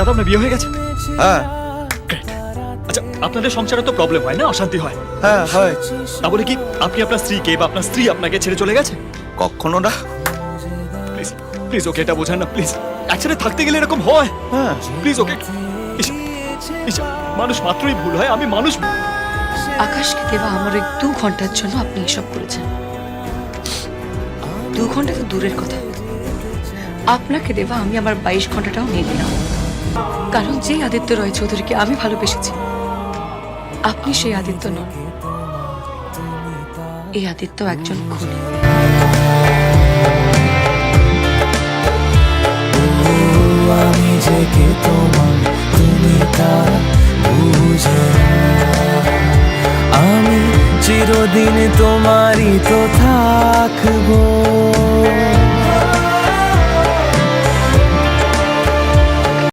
দাদা আপনার বিয়ে হয়ে গেছে? হ্যাঁ। আচ্ছা আপনাদের সংসারে তো প্রবলেম হয় না? অশান্তি হয়? হ্যাঁ হয়। তা বলে কি আপনি আপনার স্ত্রীকে বা আপনার স্ত্রী আপনাকে ছেড়ে চলে গেছে? কখনো না। প্লিজ প্লিজ ওকে এটা বোঝান না প্লিজ একসাথে থাকতে গেলে এরকম হয়। হ্যাঁ। প্লিজ ওকে মানুষ মাত্রই ভুল হয় আমি মানুষ আকাশকে দেওয়া আমার ওই দু ঘণ্টার জন্য আপনি এসব করেছেন। দু ঘণ্টা তো দূরের কথা। আপনাকে দেওয়া আমি আমার বাইশ ঘন্টাটাও নিয়ে নিলাম। কারণ যে আদিত্য রয় চৌধুরীকে আমি ভালোবেসেছি, আপনি সেই আদিত্য নন। এই আদিত্য একজন খুনি। আমি চিরদিন তোমারই তো থাকব।